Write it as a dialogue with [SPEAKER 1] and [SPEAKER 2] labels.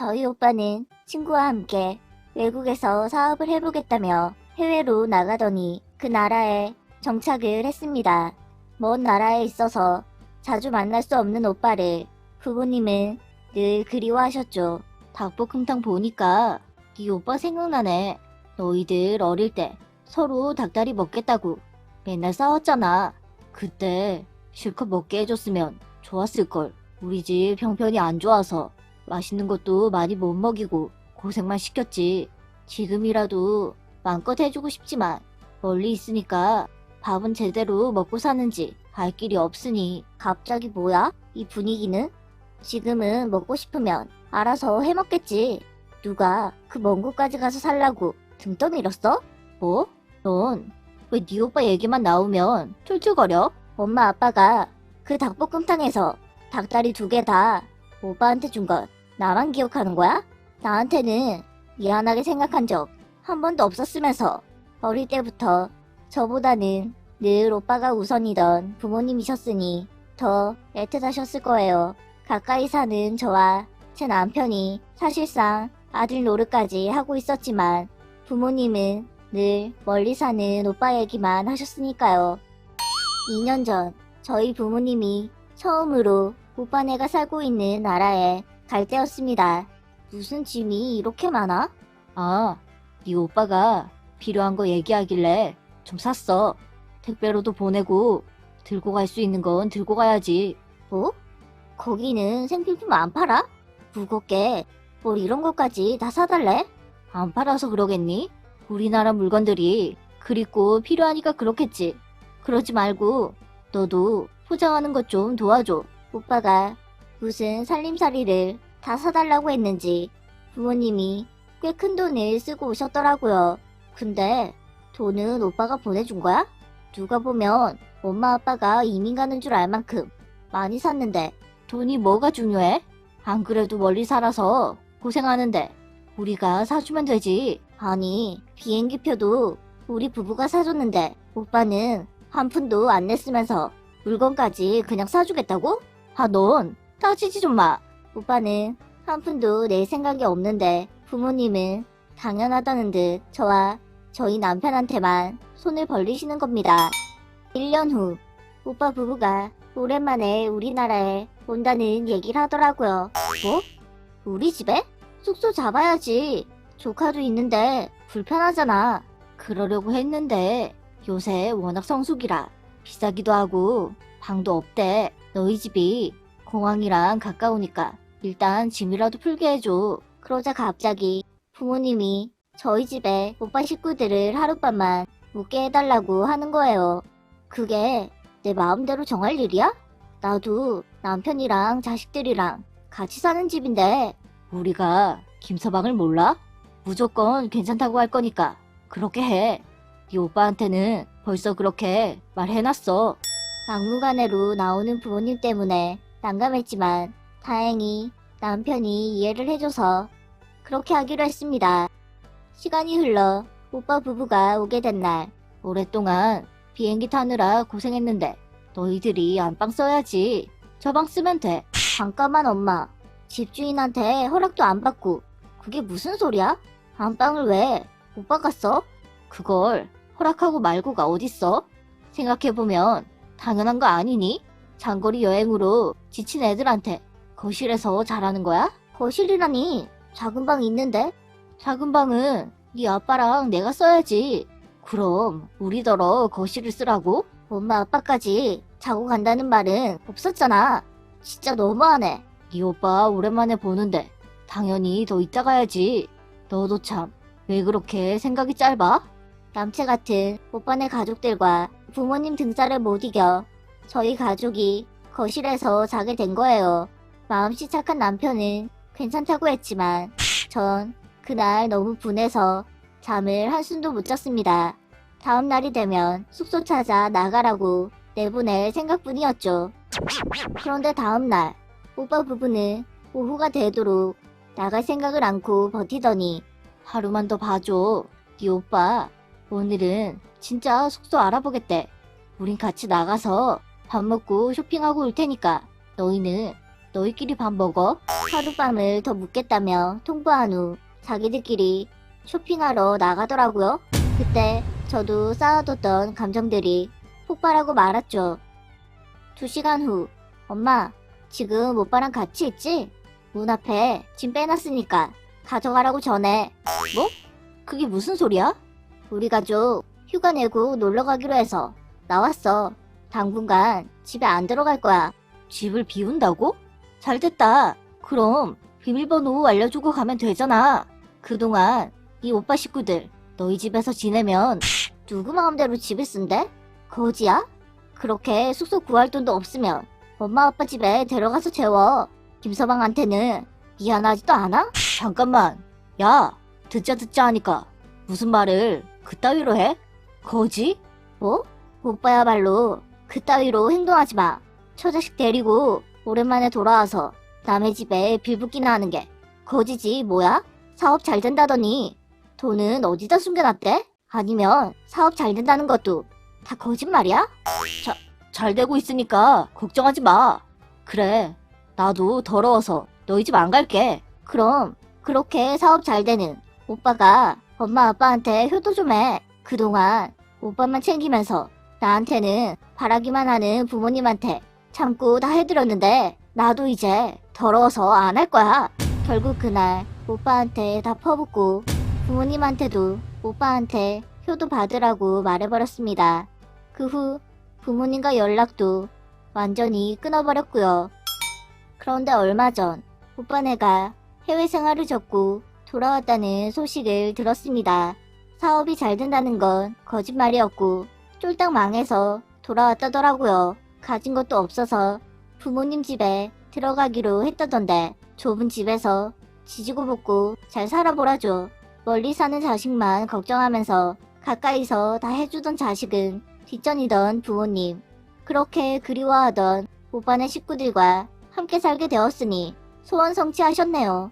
[SPEAKER 1] 저희 오빠는 친구와 함께 외국에서 사업을 해보겠다며 해외로 나가더니 그 나라에 정착을 했습니다. 먼 나라에 있어서 자주 만날 수 없는 오빠를 부모님은 늘 그리워하셨죠. 닭볶음탕 보니까 네 오빠 생각나네. 너희들 어릴 때 서로 닭다리 먹겠다고 맨날 싸웠잖아. 그때 실컷 먹게 해줬으면 좋았을걸. 우리 집 형편이 안 좋아서 맛있는 것도 많이 못 먹이고 고생만 시켰지. 지금이라도 마음껏 해주고 싶지만 멀리 있으니까 밥은 제대로 먹고 사는지 알 길이 없으니 갑자기 뭐야? 이 분위기는? 지금은 먹고 싶으면 알아서 해먹겠지. 누가 그 먼 곳까지 가서 살라고 등 떠밀었어? 뭐? 넌 왜 네 오빠 얘기만 나오면 툴툴거려? 엄마 아빠가 그 닭볶음탕에서 닭다리 두 개 다 오빠한테 준건 나만 기억하는 거야? 나한테는 미안하게 생각한 적 한 번도 없었으면서 어릴 때부터 저보다는 늘 오빠가 우선이던 부모님이셨으니 더 애틋하셨을 거예요. 가까이 사는 저와 제 남편이 사실상 아들 노릇까지 하고 있었지만 부모님은 늘 멀리 사는 오빠 얘기만 하셨으니까요. 2년 전 저희 부모님이 처음으로 오빠네가 살고 있는 나라에 갈 때였습니다. 무슨 짐이 이렇게 많아? 아, 네 오빠가 필요한 거 얘기하길래 좀 샀어. 택배로도 보내고 들고 갈 수 있는 건 들고 가야지. 뭐? 거기는 생필품 안 팔아? 무겁게 뭘 이런 것까지 다 사달래? 안 팔아서 그러겠니? 우리나라 물건들이 그립고 필요하니까 그렇겠지. 그러지 말고 너도 포장하는 것 좀 도와줘. 오빠가 무슨 살림살이를 다 사달라고 했는지 부모님이 꽤 큰 돈을 쓰고 오셨더라고요. 근데 돈은 오빠가 보내준 거야? 누가 보면 엄마 아빠가 이민 가는 줄 알 만큼 많이 샀는데 돈이 뭐가 중요해? 안 그래도 멀리 살아서 고생하는데 우리가 사주면 되지. 아니 비행기표도 우리 부부가 사줬는데 오빠는 한 푼도 안 냈으면서 물건까지 그냥 사주겠다고? 아, 넌 따지지 좀 마. 오빠는 한 푼도 낼 생각이 없는데 부모님은 당연하다는 듯 저와 저희 남편한테만 손을 벌리시는 겁니다. 1년 후 오빠 부부가 오랜만에 우리나라에 온다는 얘기를 하더라고요. 뭐? 우리 집에? 숙소 잡아야지. 조카도 있는데 불편하잖아. 그러려고 했는데 요새 워낙 성수기라 비싸기도 하고 방도 없대. 너희 집이 공항이랑 가까우니까 일단 짐이라도 풀게 해줘. 그러자 갑자기 부모님이 저희 집에 오빠 식구들을 하룻밤만 묵게 해달라고 하는 거예요. 그게 내 마음대로 정할 일이야? 나도 남편이랑 자식들이랑 같이 사는 집인데 우리가 김서방을 몰라? 무조건 괜찮다고 할 거니까 그렇게 해. 네 오빠한테는 벌써 그렇게 말해놨어. 막무가내로 나오는 부모님 때문에 난감했지만 다행히 남편이 이해를 해줘서 그렇게 하기로 했습니다. 시간이 흘러 오빠 부부가 오게 된 날 오랫동안 비행기 타느라 고생했는데 너희들이 안방 써야지. 저 방 쓰면 돼. 잠깐만 엄마. 집주인한테 허락도 안 받고 그게 무슨 소리야? 안방을 왜 오빠가 써? 그걸 허락하고 말고가 어딨어? 생각해보면 당연한 거 아니니? 장거리 여행으로 지친 애들한테 거실에서 자라는 거야? 거실이라니 작은 방 있는데? 작은 방은 네 아빠랑 내가 써야지. 그럼 우리더러 거실을 쓰라고? 엄마 아빠까지 자고 간다는 말은 없었잖아. 진짜 너무하네. 네 오빠 오랜만에 보는데 당연히 더 있다 가야지. 너도 참 왜 그렇게 생각이 짧아? 남체 같은 오빠네 가족들과 부모님 등살을 못 이겨 저희 가족이 거실에서 자게 된 거예요. 마음씨 착한 남편은 괜찮다고 했지만 전 그날 너무 분해서 잠을 한숨도 못 잤습니다. 다음 날이 되면 숙소 찾아 나가라고 내보낼 생각뿐이었죠. 그런데 다음 날 오빠 부부는 오후가 되도록 나갈 생각을 않고 버티더니 하루만 더 봐줘. 네 오빠 오늘은 진짜 숙소 알아보겠대. 우린 같이 나가서 밥 먹고 쇼핑하고 올 테니까 너희는 너희끼리 밥 먹어? 하룻밤을 더 묵겠다며 통보한 후 자기들끼리 쇼핑하러 나가더라고요. 그때 저도 쌓아뒀던 감정들이 폭발하고 말았죠. 두 시간 후, 엄마, 지금 오빠랑 같이 있지? 문 앞에 짐 빼놨으니까 가져가라고 전해. 뭐? 그게 무슨 소리야? 우리 가족 휴가 내고 놀러 가기로 해서 나왔어. 당분간 집에 안 들어갈 거야. 집을 비운다고? 잘 됐다. 그럼 비밀번호 알려주고 가면 되잖아. 그동안 이 오빠 식구들 너희 집에서 지내면 누구 마음대로 집을 쓴대? 거지야? 그렇게 숙소 구할 돈도 없으면 엄마 아빠 집에 데려가서 재워. 김서방한테는 미안하지도 않아? 잠깐만. 야, 듣자 듣자 하니까 무슨 말을 그따위로 해? 거지? 뭐? 오빠야말로 그따위로 행동하지 마. 처자식 데리고 오랜만에 돌아와서 남의 집에 빌붙기나 하는 게 거지지 뭐야? 사업 잘 된다더니 돈은 어디다 숨겨놨대? 아니면 사업 잘 된다는 것도 다 거짓말이야? 자, 잘 되고 있으니까 걱정하지 마. 그래, 나도 더러워서 너희 집 안 갈게. 그럼 그렇게 사업 잘 되는 오빠가 엄마 아빠한테 효도 좀 해. 그동안 오빠만 챙기면서 나한테는 바라기만 하는 부모님한테 참고 다 해드렸는데 나도 이제 더러워서 안 할 거야. 결국 그날 오빠한테 다 퍼붓고 부모님한테도 오빠한테 효도 받으라고 말해버렸습니다. 그 후 부모님과 연락도 완전히 끊어버렸고요. 그런데 얼마 전 오빠네가 해외 생활을 접고 돌아왔다는 소식을 들었습니다. 사업이 잘 된다는 건 거짓말이었고 쫄딱 망해서 돌아왔다더라고요. 가진 것도 없어서 부모님 집에 들어가기로 했다던데 좁은 집에서 지지고 볶고 잘 살아보라죠. 멀리 사는 자식만 걱정하면서 가까이서 다 해주던 자식은 뒷전이던 부모님. 그렇게 그리워하던 오빠네 식구들과 함께 살게 되었으니 소원 성취하셨네요.